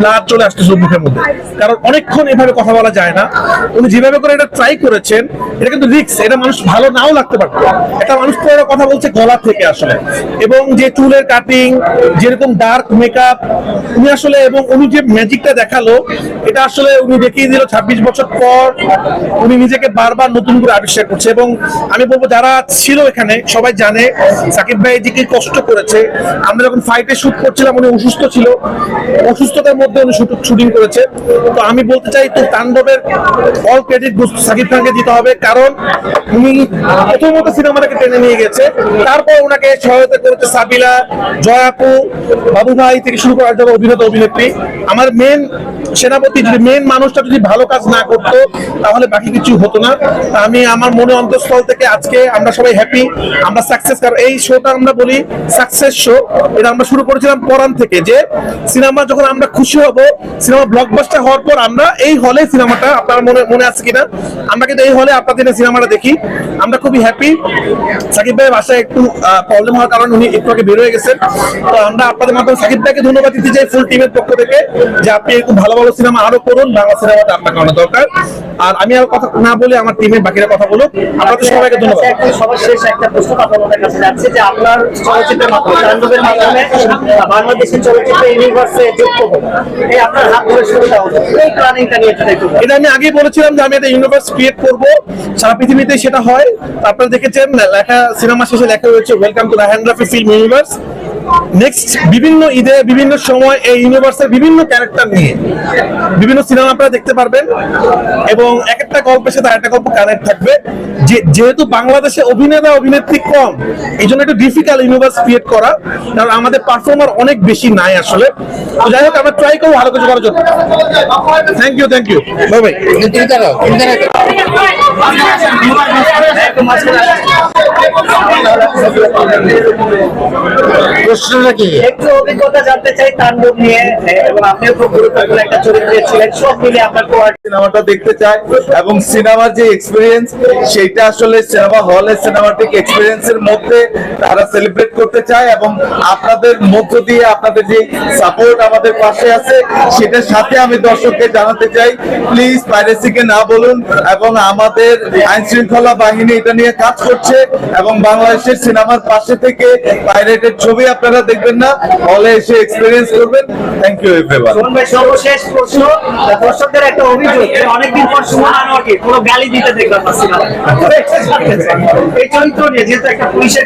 Blood চলে আসতেছে মধ্যে। কারণ অনেকক্ষণ এভাবে কথা বলা যায় না। উনি যেভাবে করে এটা ট্রাই করেছেন, এটা কিন্তু রিক্স এটা মানুষ ভালো নাও লাগতে পারে একটা মানুষ কথা বলছে গলা থেকে আসলে। এবং যে চুলের কাটিং যেরকম ডার্ক মেকআপ উনি আসলে এবং উনি যে ম্যাজিকটা দেখাল, এটা আসলে উনি দেখিয়ে দিল ছাব্বিশ বছর পর উনি নিজেকে বারবার নতুন করে আবিষ্কার করছে এবং আমি বলব যারা ছিল এখানে, সবাই জানে সাকিব ভাই যে কি কষ্ট করেছে। আমরা যখন ফাইটে শুট করছিলাম, উনি অসুস্থ ছিল। অসুস্থতার মধ্যে উনি শুটিং করেছে। তো আমি বলতে চাই, তো তাণ্ডবের অল ক্রেডিট সাকিব খানকে দিতে হবে। কারণ উনি প্রথমত সিনেমাটাকে টেনে নিয়ে গেছে। তারপর ওনাকে সহায়তা করেছে সাবিলা, জয়াপু বাবু ভাই থেকে শুরু করার জন্য অভিনেতা অভিনেত্রী। আমার মেন সেনাপতি যদি মেন মানুষটা যদি ভালো কাজ না করতো, তাহলে বাকি কিছু হতো না। আমি আমার মনে অন্তঃস্থল থেকে আজকে আমরা সবাই হ্যাপি আমরা সাকসেস কারণ এই শোটা আমরা বলি সাকসেস শো এটা আমরা শুরু করেছিলাম পরান থেকে যে সিনেমা যখন আমরা খুশি হব সিনেমা ব্লকবাস্টার হওয়ার পর আমরা এই হলে সিনেমাটা আপনার মনে মনে আছে কিনা? আমরা কিন্তু এই হলে আপনাদের সিনেমাটা দেখি। আমরা খুবই হ্যাপি সাকিব ভাইয়ের বাসায় একটু প্রবলেম হওয়ার কারণে উনি একটু আগে বের হয়ে গেছেন। তো আমরা আপনাদের মাধ্যমে সাকিব ভাইকে ধন্যবাদ দিতে চাই ফুল টিমের পক্ষ থেকে যে আপনি এরকম ভালো ভালো সিনেমা আরও করুন বাংলা সিনেমাটা আপনাকে অনেক দরকার। আর আমি আর কথা না বলে আমার টিমের বাকিরা কথা বলুক। আপনাদের সবাইকে ধন্যবাদ। সবার শেষ একটা প্রশ্ন আপনাদের কাছে যাচ্ছে যে আপনার চলচ্চিত্রের মাধ্যমে তাণ্ডবের মাধ্যমে বাংলাদেশের চলচ্চিত্র ইউনিভার্সে যুক্ত হব এই আপনার হাত ধরে শুরুটা এই প্ল্যানিংটা নিয়ে এটা আমি আগেই বলেছিলাম যে আমি একটা ইউনিভার্স ক্রিয়েট করব। সারা পৃথিবীতে সেটা হয়। আপনারা দেখেছেন লেখা সিনেমা শেষে লেখা রয়েছে welcome to Rahan Rafi film universe next বিভিন্ন ঈদে, বিভিন্ন সময় এই ইউনিভার্সের বিভিন্ন ক্যারেক্টার নিয়ে বিভিন্ন সিনেমা আপনারা দেখতে পারবেন এবং এক একটা গল্পের সাথে আরেকটা গল্প কানেক্ট থাকবে। যে, যেহেতু বাংলাদেশে অভিনেতা, অভিনেত্রী কম এই জন্য একটু ডিফিকাল্ট ইউনিভার্স ক্রিয়েট করা, কারণ আমাদের পারফর্মার অনেক বেশি নাই আসলে। তো যাই হোক, আমরা ট্রাই করব ভালো কিছু করার জন্য। Thank you thank you bye bye একটু প্রশ্নটা কি? একটু অভিজ্ঞতা জানতে চাই তাণ্ডব নিয়ে এবং আপনিও খুব গুরুত্বপূর্ণ একটা চরিত্রে ছিলেন সব মিলে আপনার সিনেমাটা দেখতে চায় এবং সিনেমার যে এক্সপিরিয়েন্স সেটা আসলে সিনেমা হলে সিনেমাটিক এক্সপিরিয়েন্সের মধ্যে তারা সেলিব্রেট করতে চায় এবং আপনাদের মধ্য দিয়ে আপনাদের যে সাপোর্ট আমাদের পাশে আছে সেটার সাথে আমি দর্শককে জানাতে চাই প্লিজ পাইরেসিকে না বলুন এবং আমাদের আইন শৃঙ্খলা বাহিনী এটা নিয়ে কাজ করছে এবং বাংলাদেশের সিনেমার পাশে থেকে পাইরেটের ছবি আপনারা দেখবেন না। হলে এসে এক্সপিরিয়েন্স করবেন। থ্যাংক ইউ এভরিওয়ান সর্বশেষ প্রশ্ন। দর্শকদের একটা অভিযোগ অনেকদিন পর সুমন আনোয়ারকে কোনো গালি দিতে দেখলাম না সিনেমা এই চরিত্র নিয়ে যেহেতু একটা পুলিশের